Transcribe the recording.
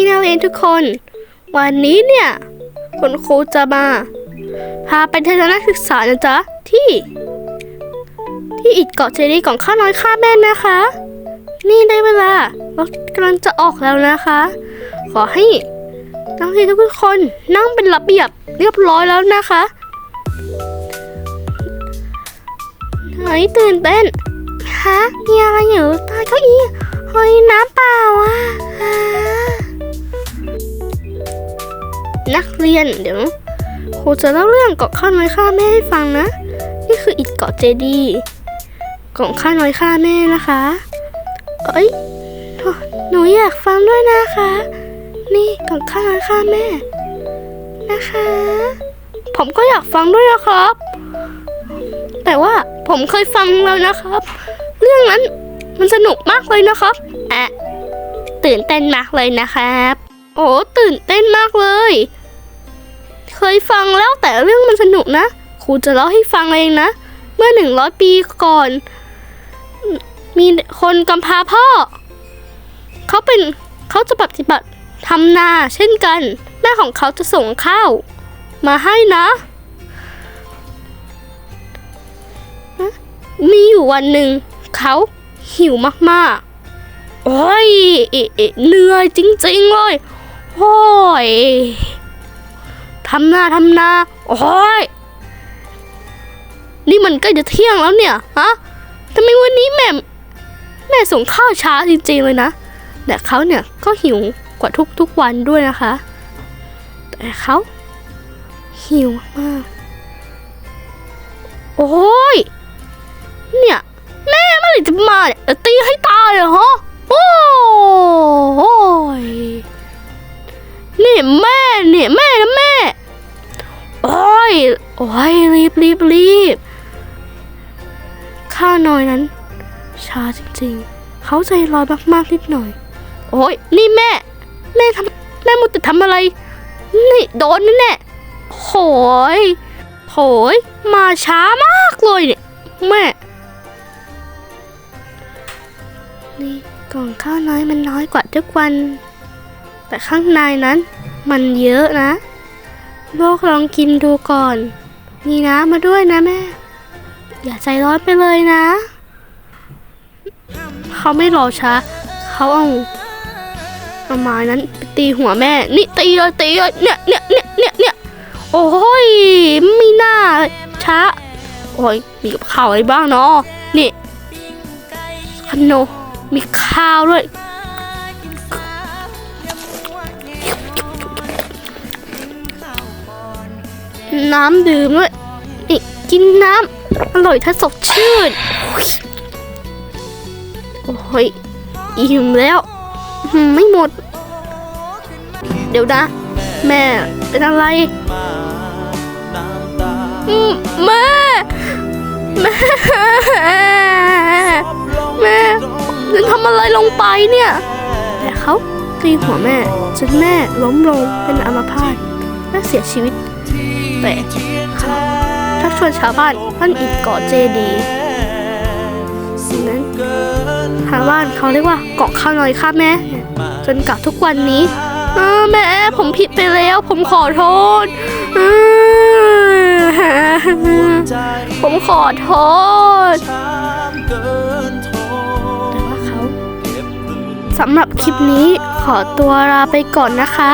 นี่นักเรียนทุกคน วันนี้เนี่ยคุณครูจะมา พาไปทัศนศึกษานะจ๊ะที่ ที่อิดเกาะเจดีย์ของข้าน้อยข้าแม่นะคะ นี่ได้เวลารถกำลังจะออกแล้วนะคะ ขอให้นักเรียนทุกคนนั่งเป็นระเบียบเรียบร้อยแล้วนะคะเฮ้ยตื่นเต้นฮะมีอะไรอยู่ใต้เก้าอี้เฮ้ยน้ำเปล่าอะ นักเรียนเดี๋ยวครูจะเล่าเรื่องเกาะข้าน้อยข้าแม่ให้ฟังนะ นี่คืออิฐเกาะเจดีย์ของข้าน้อยข้าแม่นะคะ เอ้ยหนูอยากฟังด้วยนะคะ นี่ของข้าน้อยข้าแม่ นะคะ ผมก็อยากฟังด้วยนะครับ แต่ว่าผมเคยฟังแล้วนะครับ เรื่องนั้นมันสนุกมากเลยนะครับอะตื่นเต้นมากเลยนะครับ โอ้ตื่นเต้นมากเลย เคยฟังแล้วแต่เรื่องมันสนุกนะ ครูจะเล่าให้ฟังเองนะ เมื่อหนึ่งร้อยปีก่อน มีคนกำพร้าพ่อ เขาเป็นเขาจะปฏิบัติทำนาเช่นกัน แม่ของเขาจะส่งข้าว มาให้นะ มีอยู่วันหนึ่ง เขาหิวมากๆ โอ้ยเอเอเหนื่อยจริงๆเลย โอ้ย ทำนาทำนาโอ้ยนี่มันใกล้จะเที่ยงแล้วเนี่ยฮะทำไมวันนี้แม่ แม่ส่งข้าวช้าจริงๆเลยนะ แต่เขาเนี่ยก็หิวกว่าทุกๆวันด้วยนะคะ แต่เขาหิวมาก โอ้ย เนี่ย แม่เมื่อไหร่จะมาเนี่ยตีให้ตายเหรอฮะโอ้ยนี่แม่เนี่ยแม่นะ โอ้ยรีบรีบรีบข้าน้อยนั้นช้าจริงๆ เขาใจร้อนมากๆนิดหน่อย โอ้ยนี่แม่ แม่ทำแม่มุดแต่ทำอะไร นี่โดนแน่โหยโหยมาช้ามากเลยเนี่ยแม่ นี่กล่องข้าวน้อยมันน้อยกว่าทุกวัน แต่ข้างในนั้นมันเยอะนะ โลกลองกินดูก่อน มีน้ำมาด้วยนะแม่ อย่าใจร้อนไปเลยนะ เขาไม่รอช้า เขาเอาเอาไม้นั้นไปตีหัวแม่ นี่ตีเลยตีเลยเนี่ยเนี่ยเนี่ยเนี่ยเนี่ยโอ้ยไม่น่าช้า โอ้ยมีกับข้าวอะไรบ้างเนาะนี่ขนมมีข้าวด้วย น้ำดื่มด้วยนี่กินน้ำอร่อยถ้าสดชื่น โอ้ยอิ่มแล้วอืมไม่หมด เดี๋ยวนะ แม่เป็นอะไรแม่แม่แม่ฉันทำอะไรลงไปเนี่ยแต่เขาตีหัวแม่จนแม่ล้มลงเป็นอัมพาตและเสียชีวิต แต่เขาทักชวนชาวบ้านปั้นอิฐเกาะเจดีนั้นทางบ้านเขาเรียกว่าเกาะข้าวน้อยข้าแม่ จนกลับทุกวันนี้แม่ผมผิดไปแล้วผมขอโทษ ผมขอโทษแต่ว่าเขาสำหรับคลิปนี้ขอตัวลาไปก่อนนะคะ